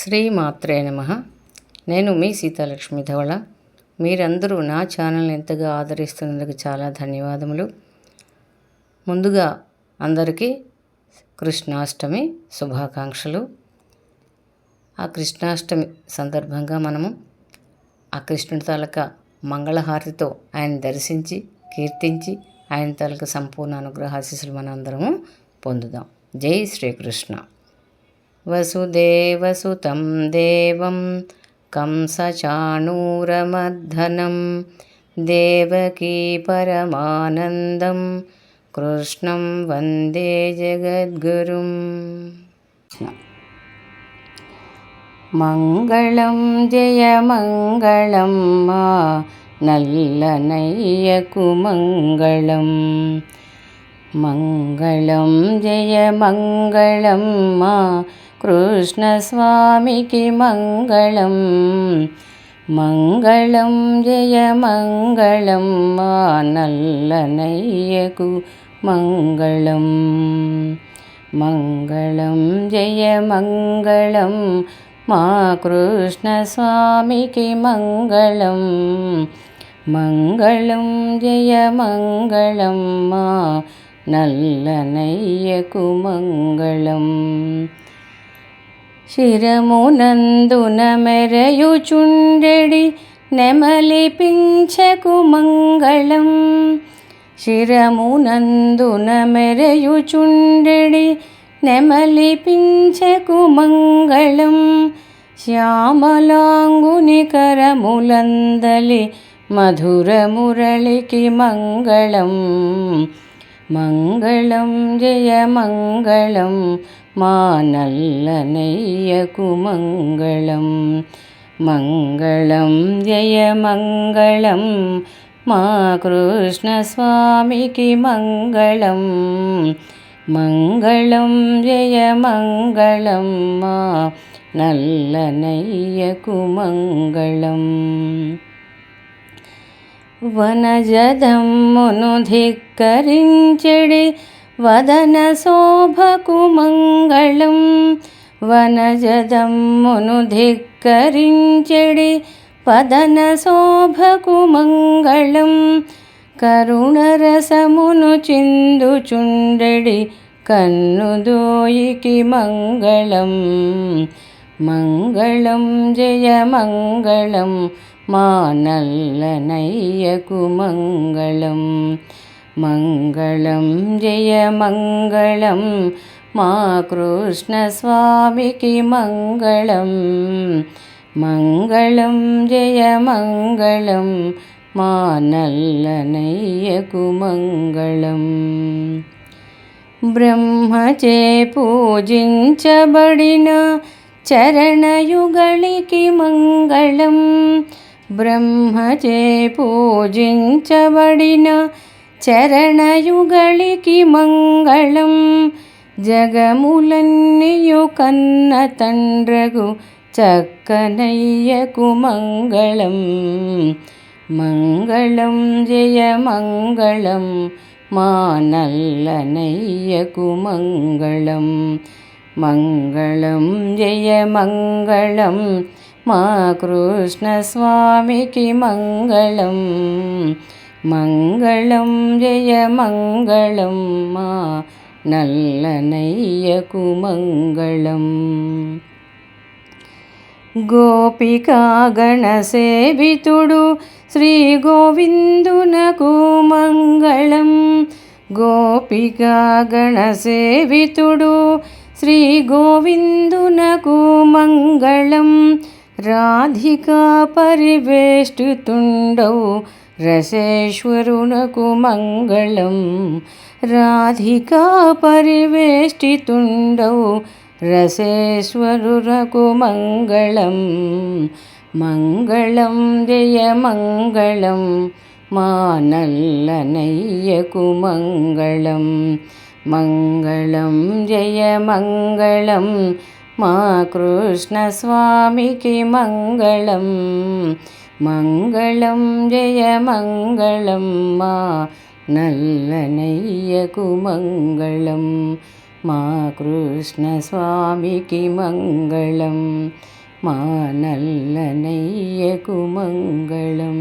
శ్రీమాత్రే నమ. నేను మీ సీతాలక్ష్మి ధవళ. మీరందరూ నా ఛానల్ ఎంతగా ఆదరిస్తున్నందుకు చాలా ధన్యవాదములు. ముందుగా అందరికీ కృష్ణాష్టమి శుభాకాంక్షలు. ఆ కృష్ణాష్టమి సందర్భంగా మనము ఆ కృష్ణుడి తాలూకా మంగళహారతితో ఆయన దర్శించి కీర్తించి ఆయన తాలూకా సంపూర్ణ అనుగ్రహాశీస్సులు మనందరము పొందుదాం. జై శ్రీకృష్ణ. वसुदेवसुतं देवं कंसचाणूरमर्धनं देवकी परमानन्दं कृष्णं वन्दे जगद्गुरुम्। मङ्गलं जय मङ्गलं मा नल्लनयकुमङ्गलं। मङ्गलं जय मङ्गलं मा మంగళం. మా కృష్ణస్వామికి మంగళం. మంగళం జయ మంగళం మా నల్లనయ్యకు మంగళం. మంగళం జయ మంగళం మా కృష్ణస్వామికి మంగళం మంగళం. శిరమునందున మెరయుచుండెడి నెమలిపించకు మంగళం. శిరమునందున మెరయుచుండెడి నెమలిపించకు మంగళం. శ్యామలాంగుని కరములందలి మధుర మురళికి మంగళం. మంగళం జయ మంగళం మా నల్లనయ్యకు మంగళం మంగళం జయ మంగళం మా కృష్ణస్వామికి మంగళం మంగళం జయ మంగళం మా నల్లనయ్యకు మంగళం వనజదమ్మును ధిక్కరించెడి వదన శోభకు మంగళం. వనజదమ్మును ధిక్కరించెడి వదన శోభకు మంగళం. కరుణరసమును చిందుచుండెడి కన్నుదోయికి మంగళం. మంగళం జయ మంగళం మా నల్లనయ్యకు మంగళం. మంగళం జయ మంగళం మా కృష్ణస్వామికి మంగళం. మంగళం జయ మంగళం మా నల్లనయ్యకు మంగళం. బ్రహ్మచే పూజించబడిన చరణయుగళికి మంగళం బ్రహ్మచే పూజించబడిన చరణయుగళికి మంగళం జగములన్నీయు కన్న తండ్రగు చక్కనయ్యకు మంగళం మంగళం జయ మంగళం మా నల్లనయ్యకు మంగళం మంగళం జయ మంగళం మా కృష్ణస్వామికి మంగళం. మంగళం జయ మంగళం మా నల్లనయ్యకు మంగళం. గోపికాగణసేవితుడు శ్రీ గోవిందునకు మంగళం. గోపికాగణసేవితుడు గణసేవితుడు గోవిందునకు మంగళం. రాధికా పరివేష్టితుండవు. రసేశ్వరునకు మంగళం. రాధికా పరివేష్టితుండవు. రసేశ్వరునకు మంగళం. మంగళం జయ మంగళం. మా నల్లనయ్యకు మంగళం. మంగళం జయ మంగళం. మా కృష్ణస్వామికి మంగళం. మంగళం జయ మంగళం. మా నల్లనయ్యకు మంగళం. మా కృష్ణస్వామికి మంగళం. మా నల్లనయ్యకు మంగళం.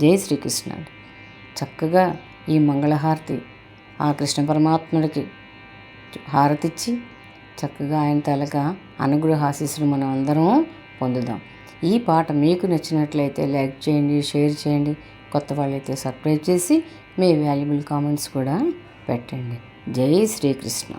జై శ్రీకృష్ణ చక్కగా ఈ మంగళహారతి ఆ కృష్ణ పరమాత్ముడికి హారతిచ్చి చక్కగా ఆయన తలక అనుగ్రహాశీస్సులు మనం అందరం పొందుదాం. ఈ పాట మీకు నచ్చినట్లయితే లైక్ చేయండి షేర్ చేయండి కొత్త వాళ్ళైతే సబ్స్క్రైబ్ చేసి మీ వాల్యుబుల్ కామెంట్స్ కూడా పెట్టండి. జై శ్రీకృష్ణ.